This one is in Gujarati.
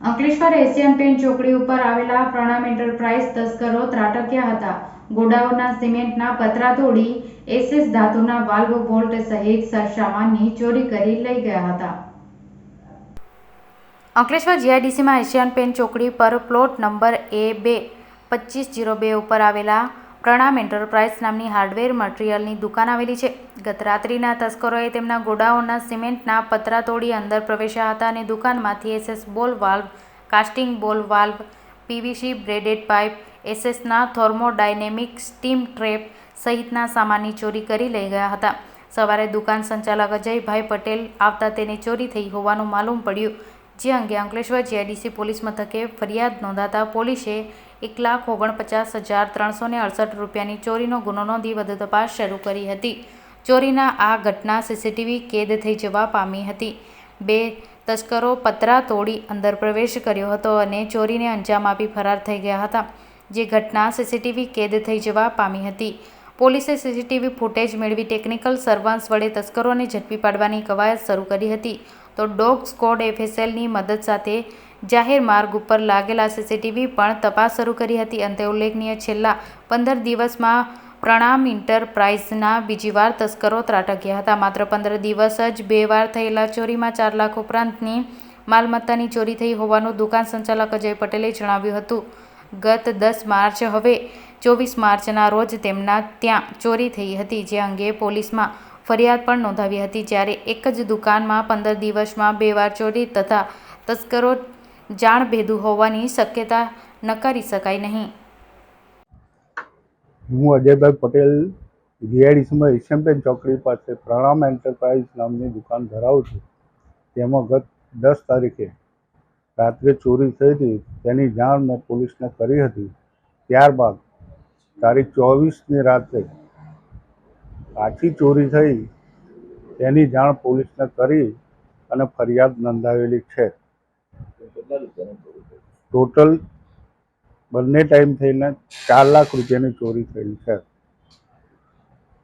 અંકલેશ્વર એશિયન પેન્ટ ચોકડી ઉપર આવેલા પ્રણામ એન્ટરપ્રાઇઝ તસ્કરો ત્રાટક્યા હતા. ગોડાઉનના સિમેન્ટના પતરા તોડી એસએસ ધાતુના વાલ્વ બોલ્ટ સહિત સરસામાનની ચોરી કરી લઈ ગયા હતા. અંકલેશ્વર જીઆઈડીસીમાં એશિયન પેન્ટ ચોકડી પર પ્લોટ નંબર એ બે પચીસ જીરો બે ઉપર આવેલા પ્રણામ એન્ટરપ્રાઇઝ નામની હાર્ડવેર મટીરિયલની દુકાન આવેલી છે. ગત રાત્રિના તસ્કરોએ તેમના ગોડાઉનના સિમેન્ટના પતરા તોડી અંદર પ્રવેશ્યા હતા અને દુકાનમાંથી SS ball valve, casting ball valve, PVC braided pipe, એસએસના thermodynamic steam trap સહિતના સામાનની ચોરી કરી લઈ ગયા હતા. સવારે દુકાન સંચાલક અજયભાઈ પટેલ આવતા તેની ચોરી થઈ હોવાનું માલુમ પડ્યું. જે અંગે અંકલેશ્વર જીઆઈડીસી પોલીસ મથકે ફરિયાદ નોંધાતા પોલીસે એક લાખ ઓગણપચાસ હજાર ત્રણસો ને અડસઠ રૂપિયાની ચોરીનો ગુનો નોંધી વધુ તપાસ શરૂ કરી હતી. ચોરીના આ ઘટના સીસીટીવી કેદ થઈ જવા પામી હતી. બે તસ્કરો પતરા તોડી અંદર પ્રવેશ કર્યો હતો અને ચોરીને અંજામ આપી ફરાર થઈ ગયા હતા. જે ઘટના સીસીટીવી કેદ થઈ જવા પામી હતી. પોલીસે સીસીટીવી ફૂટેજ મેળવી ટેકનિકલ સર્વાન્સ વડે તસ્કરોને ઝડપી પાડવાની કવાયત શરૂ કરી હતી. તો ડોગ સ્કોડ એફએસએલની મદદ સાથે જાહેર માર્ગ ઉપર લાગેલા સીસીટીવી પણ તપાસ શરૂ કરી હતી. અંતે ઉલ્લેખનીય છેલ્લા પંદર દિવસમાં પ્રણામ ઇન્ટરપ્રાઇઝના બીજી વાર તસ્કરો ત્રાટક્યા હતા. માત્ર પંદર દિવસ જ બે વાર થયેલા ચોરીમાં ચાર લાખ ઉપરાંતની માલમત્તાની ચોરી થઈ હોવાનું દુકાન સંચાલક અજય પટેલે જણાવ્યું હતું. ગત દસ માર્ચ હવે ચોવીસ માર્ચના રોજ તેમના ત્યાં ચોરી થઈ હતી, જે અંગે પોલીસમાં ફરિયાદ પણ નોંધાવી હતી. જ્યારે એક જ દુકાનમાં પંદર દિવસમાં બે વાર ચોરી તથા તસ્કરો જાણભેદુ હોવાની શક્યતા નકારી શકાય નહીં. હું અજયભાઈ પટેલ જીઆઈડીસીમાં એશિયન ચોકડી પાસે પ્રણામ એન્ટરપ્રાઇઝ નામની દુકાન ધરાવું છું. તેમાં ગત દસ તારીખે રાત્રે ચોરી થઈ હતી. તેની જાણ મેં પોલીસને કરી હતી. ત્યારબાદ તારીખ ચોવીસની રાત્રે પાછી ચોરી થઈ, તેની જાણ પોલીસને કરી અને ફરિયાદ નોંધાવેલી છે. ટોટલ બંને ટાઈમ થઈને ચાર લાખ રૂપિયાની ચોરી થયેલી છે.